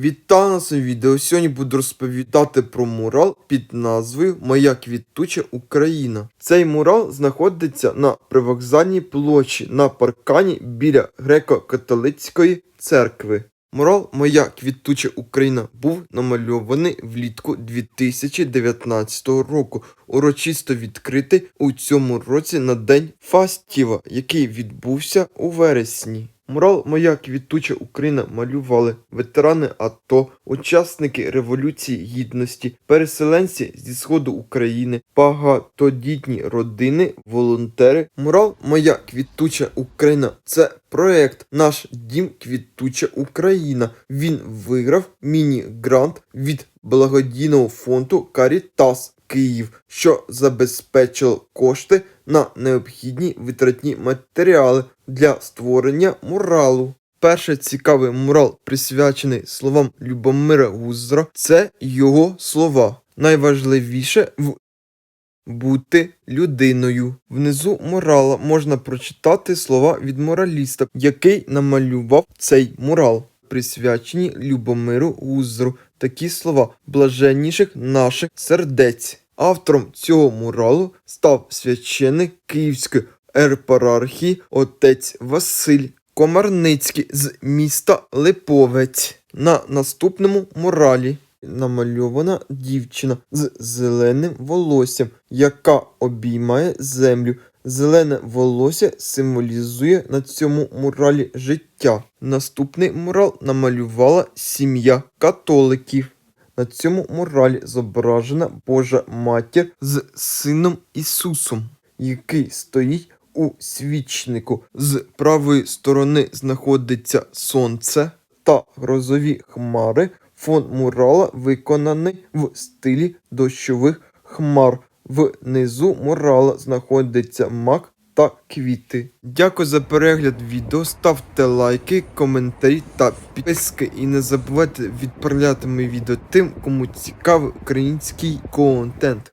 Вітаю на своєму відео. Сьогодні буду розповідати про мурал під назвою Моя квітуча Україна. Цей мурал знаходиться на привокзальній площі на паркані біля греко-католицької церкви. Мурал Моя квітуча Україна був намальований влітку 2019 року, урочисто відкритий у цьому році на день Фастіва, який відбувся у вересні. Мурал Моя квітуча Україна малювали ветерани АТО, учасники Революції Гідності, переселенці зі сходу України, багатодітні родини, волонтери. Мурал Моя квітуча Україна це проект Наш дім Квітуча Україна. Він виграв міні-грант від благодійного фонду Карітас Київ, що забезпечило кошти на необхідні витратні матеріали для створення муралу. Перший цікавий мурал, присвячений словам Любомира Гузера, це його слова. Найважливіше в бути людиною. Внизу мурала можна прочитати слова від мураліста, який намалював цей мурал, присвячені Любомиру Гузеру. Такі слова блаженніших наших сердець. Автором цього муралу став священик Київської ерпарархії отець Василь Комарницький з міста Липовець. На наступному муралі намальована дівчина з зеленим волоссям, яка обіймає землю. Зелене волосся символізує на цьому муралі життя. Наступний мурал намалювала сім'я католиків. На цьому муралі зображена Божа Матір з сином Ісусом, який стоїть у свічнику. З правої сторони знаходиться сонце та грозові хмари. Фон мурала виконаний в стилі дощових хмар. Внизу мурала знаходиться мак та квіти. Дякую за перегляд відео. Ставте лайки, коментарі та підписки. І не забувайте відправляти мої відео тим, кому цікавий український контент.